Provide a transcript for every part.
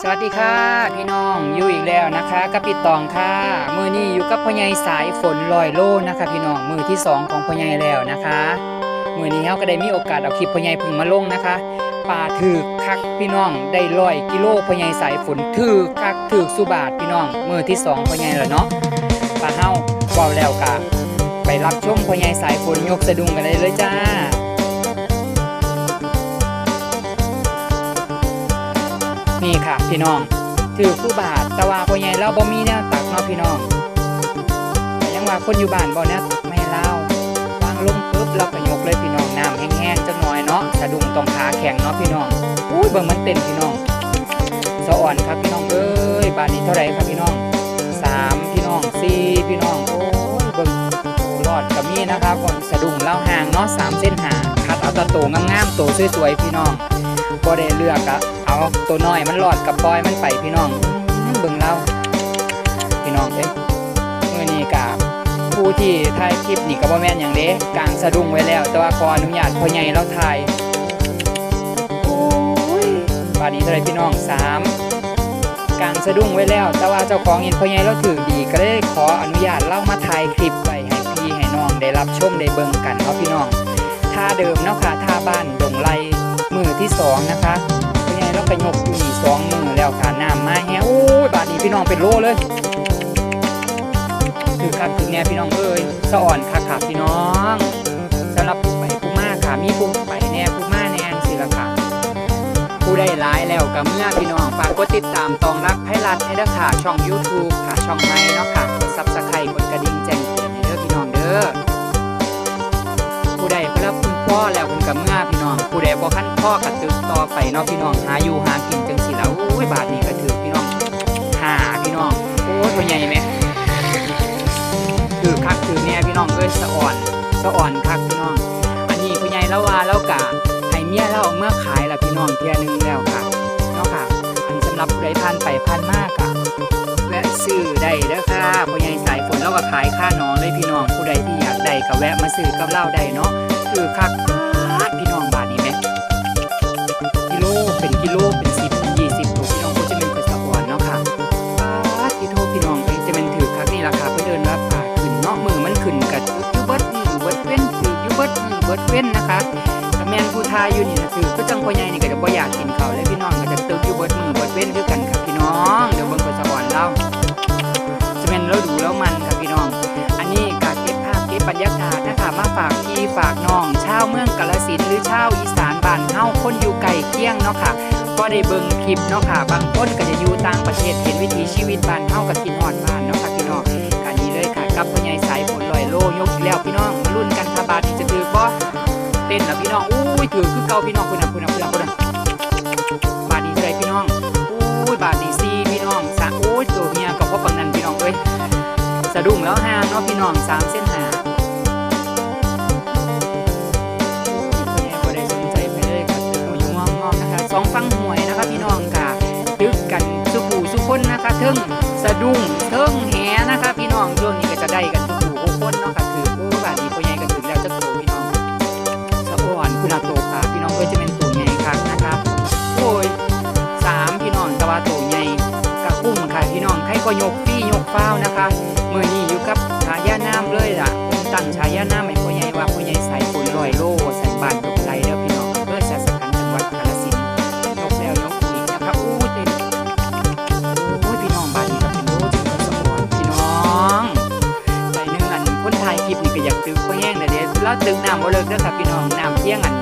สวัสดีค่ะ พี่น้องอยู่อีกแล้วนะคะกับปิดตองค่ะ มือนี้อยู่กับพ่อใหญ่สายฝนลอยโลนะคะ พี่น้องมือที่สองของพ่อใหญ่แล้วนะคะ มือนี้เขาก็ได้มีโอกาสเอาคลิปพ่อใหญ่พึ่งมาลงนะคะป่าถือคักพี่น้องได้ร้อยกิโลพ่อใหญ่สายฝนถือคักถือสุบาทพี่น้องมือที่สองพ่อใหญ่แล้วเนาะป่าเฮาว้าแล้วกะไปรับชมพ่อใหญ่สายฝนยกสะดุ้งกันเลยเลยจ้า นี่ค่ะ พี่น้องถือผู้บาทแต่ว่าพ่อใหญ่เราบ่มีแนวตักเนาะพี่น้องแต่ยังว่าคนอยู่บ้านบ่แนวตักไม่เล่าวางลงปุ๊บเราก็ยกเลยพี่น้องน้ำแห้งๆจังหน่อยเนาะสะดุ้งตรงขาแข็งเนาะพี่น้องอุ้ยเบิ่งมันเต้นพี่น้องสะอ่อนครับพี่น้องเอ้ยบาทนี้เท่าไหร่ครับพี่น้องสามพี่น้องสี่พี่น้องโอ้ยเบิ่งรอดก็มีนะครับก่อนสะดุ้งเล่าห่างเนาะสามเส้นหาคัดเอาตะโตงามๆโตสวยๆพี่น้อง บ่ได้เลือกอะเอาตัวน้อยมันหลอดกับปล่อยมันไปพี่น้องเบิ่งเล่าพี่น้องเอ้ยมื่อนี้กะผู้ที่ถ่ายคลิปนี่ก็บ่แม่นหยังเด้กลางสะดุ้งไว้แล้ว แต่ว่าขออนุญาตพ่อใหญ่เราถ่ายโอ้ยบาดนี้เท่าไรพี่น้องสามกลางสะดุ้งไว้แล้ว แต่ว่าเจ้าของเห็นพ่อใหญ่เราถือดีก็เลยขออนุญาตเล่ามาถ่ายคลิปไว้ให้พี่ให้น้องได้รับชมได้เบิ่งกันเนาพี่น้องท่าเดิมเนาะค่ะท่าบ้านดงไล ที่สองนะคะเป็นไงเราไปยกอีสองมือแล้วค่ะน้ำมาแฮะโอ้ยบาดนี้พี่น้องเป็นโลเลยคือคักคือแน่พี่น้องเอ้ยสะอ่อนคักค่ะพี่น้องสำหรับไปผู้มาค่ะมีผู้ไปแน่ผู้มาแน่สิละค่ะผู้ได้ร้ายแล้วกับเมื่อพี่น้องฝากกดติดตามตองรักไพรัดให้ด้อค่ะช่อง YouTube ค่ะช่องไม้เนาะค่ะกดซับสไครต์กดกระดิ่งแจ้งเตือนให้เด้อพี่น้องเด้อผู้ใดเพื่อคุณ พ่อแล้วคุณกับเมื่อพี่น้องผู้ใดบ่คันพ่อกระตึกต่อไปเนาะพี่น้องหาอยู่หากินจังสิแล้วโอ้ยบาทนี้ก็ถือพี่น้องหาพี่น้องโอ้ยตัวใหญ่ไหมคือคักคือแน่พี่น้องเอ้ยสะอ่อนสะอ่อนคักพี่น้อง อันนี้ผู้ใหญ่แล้วว่าแล้วกะให้เมียเราเอาเมื่อขายละพี่น้องเทียนึงแล้วค่ะเนาะค่ะ อันสำหรับผู้ใดผ่านไปผ่านมากอะแวะซื้อได้เด้อค่ะผู้ใหญ่สายฝนแล้วก็ขายค่าน้อง ใดก็แวะมาซื้อกับเราได้เนาะคือคักพี่น้องบาทนี้ไหมกิโลเป็นกิโลเป็นสิบเป็นยี่สิบตัวพี่น้องก็จะเป็นกระสะอ่อนเนาะค่ะปาดที่โทษพี่น้องเอ้ยจะเป็นถือคักนี่ราคาเพื่อเดินว่าป่าขึ้นเนาะมือมันขึ้นกับยูเบิร์ดมือเบิร์ดเว้นคือยูเบิร์ดมือเบิร์ดเว้นนะคะแมนผู้ทายอยู่นี่นะคือก็จังพ่อใหญ่นี่ ฝากน้องชาวเมืองกาฬสินหรือชาวอีสานบ้านเฮาคนอยู่ไกลเคียงเนาะค่ะก็ได้เบิ่งคลิปเนาะค่ะ บางคนก็จะอยู่ต่างประเทศเห็นวิถีชีวิตบ้านเฮากับกินฮอดบ้านเนาะค่ะพี่น้องการนี้เลยค่ะกับพ่อใหญ่สายฝนลอยโลยกแล้วพี่น้องมาลุ้นกันค่ะบาทนี้จะถือบ่เต้นแล้วพี่น้องอุ้ยถือคือเก่าพี่น้องคุณนะคุณนะคุณนะคุณนะบาทนี้เท่าไรพี่น้องอุ้ยบาทนี้สี่พี่น้องสามอุ้ยตัวเมียกับพ่อปังนันพี่น้องเอ้ยสะดุ้งแล้วห้างเนาะพี่น้องสามเส้นหา อมนะคะสองฟังหวยนะคะพี่น้องค่ะตึกกันสุผูสุคนนะคะเทิงสะดุ้งเทิงแหนะคะพี่น้องช่วงนี้ก็จะได้กันสุผูทุคนเนาะค่ะคือโอ้บาดนี้พ่อใหญ่ก็ถึงแล้วจะโตพี่น้องสะอ่อนคุณาโตค่ะพี่น้องเอ้ยจะเป็นตัวใหญ่ค่ะนะคะโอ้ยสามพี่น้องต่ว่าตัวใหญ่กะกุ้มค่ะพี่น้องใครก็ยกฟี่ยกฟ้านะคะเมื่อนี้อยู่กับฉายาน้ำเลยล่ะตั้งฉายาน้ำให้พ่ เด้แล้วตึกน้ำบ่เลิกเด้อครับพี่น้องน้ำเที่ยงอัน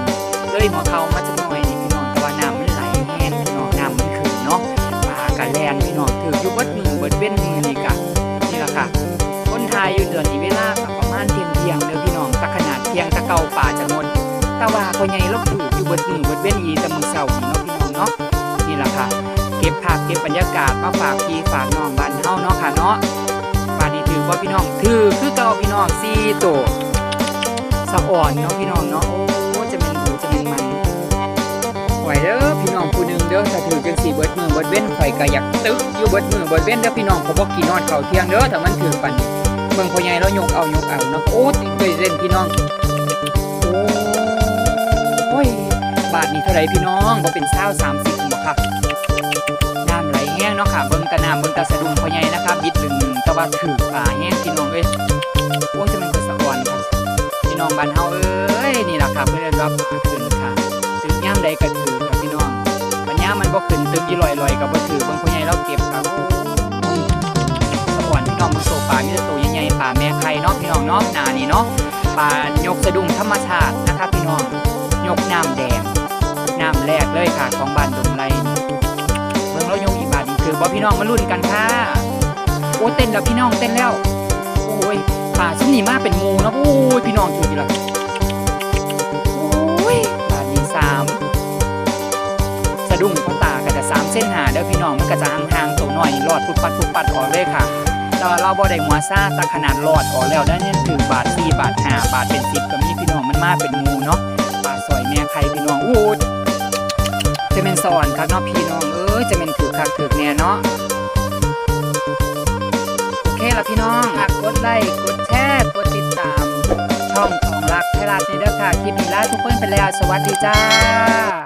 เลยหัวเขามาจักหน่อยนี่พี่น้องแต่ว่าน้ำมันไหลแห้งพี่น้องน้ำมันขึ้นเนาะปลากะแลนพี่น้องถืออยู่เบิดมือเบิดเว้นมือนี่กะนี่แหละค่ะ คนไทยอยู่เดือนนี้เวลาก็ประมาณเที่ยงเที่ยงเด้อพี่น้องตะขนาดเที่ยงตะเกาป่าจะหมดแต่ว่าพอใหญ่ลบถูกอยู่เบิดมือเบิดเว้นอีแต่มือเช้านี่เนาะพี่น้องเนาะนี่แหละค่ะ เก็บภาพเก็บบรรยากาศมาฝากพี่ฝากน้องบ้านเฮาเนาะค่ะเนาะบ้านนี้ถือว่าพี่น้องถือคือเก่าพี่น้องสี่ตัว สะอ่อนเนาะพี่น้องเนาะโอ้จะเป็นหูจะเป็นมันไหวเด้อพี่น้องผู้หนึงเด้อถ้าถือจังสี่เบิดมือเบิดเว้นข่อยก็อยากตึกอยู่เบิดมือเบิดเว้นเด้อพี่น้องเขาบอกกี่นอนเขาเที่ยงเด้อถ้ามันถือปันนี้เมืองพ่อใหญ่เรายกเอายกเอาเนาะโอ้ติดเคยเล่นพี่น้องโอ้ยบาทนี้เท่าไรพี่น้องบ่เป็นเศร้าสามสิบบ่ครับน้ำไหลแห้งเนาะค่ะเบิ่งตะน้ำเบิ่งตะสะดุ้งพ่อใหญ่นะครับบิดลึงต่ว่าถือปลาแห้งพี่น้องเอ้ย น้องบ้านเฮาเอ้ยนี่แหละค่ะเพิ่นรียกว่าปลาขึ้นค่ะถึงย่ามใดก็ถือครับพี่น้องปัญญามันบ่ขึ้นตึกอีลอยๆก็บ่ถือเบิ่งพ่อใหญ่เราเก็บครับสะอ่อนพี่น้องมันโซปลามีแต่ตัวใหญ่ๆปลาแม่ไข่เนาะพี่น้องเนาะหนานี่เนาะปลายกสะดุ้งธรรมชาตินะครับพี่น้องยกน้ำแดงน้ำแรกเลยค่ะของบ้านดงไลนี่เมืองเรายงอีกบาทอีกคือบ่พี่น้องมาลุ้นกันค่ะโอ้เต้นแล้วพี่น้องเต้นแล้วโอ้ย ป่าชิ้นนี้มาเป็นงูนะโอ้ยพี่น้องถือกี่ละโอ้ยบาทนี้สามสะดุ้งพราะตาก็จะสามเส้นหาเด้อพี่น้องมันก็จะห่างๆตัวหน่อยรอดปุดปัดปุดปัดออกเลยค่ะแต่ว่าเราบ่ได้หัวซ่าตาขนาดรอดออกแล้วได้เนี่ยถือบาทสี่บาทห้าบาทเป็นสิบก็มีพี่น้องมันมาเป็นงูเนาะปลาซอยแม่ไข่พี่น้องโอ้ยจะเป็นสอนครับเนาะพี่น้องเอ้ยจะเป็นถือคักถือแน่เนาะโอเคละพี่น้อง ไลค์ กดแชร์ กดติดตาม ช่องของรักไทยรัฐนี่เด้อค่ะ คลิปนี้ลาทุกคนไปแล้ว สวัสดีจ้า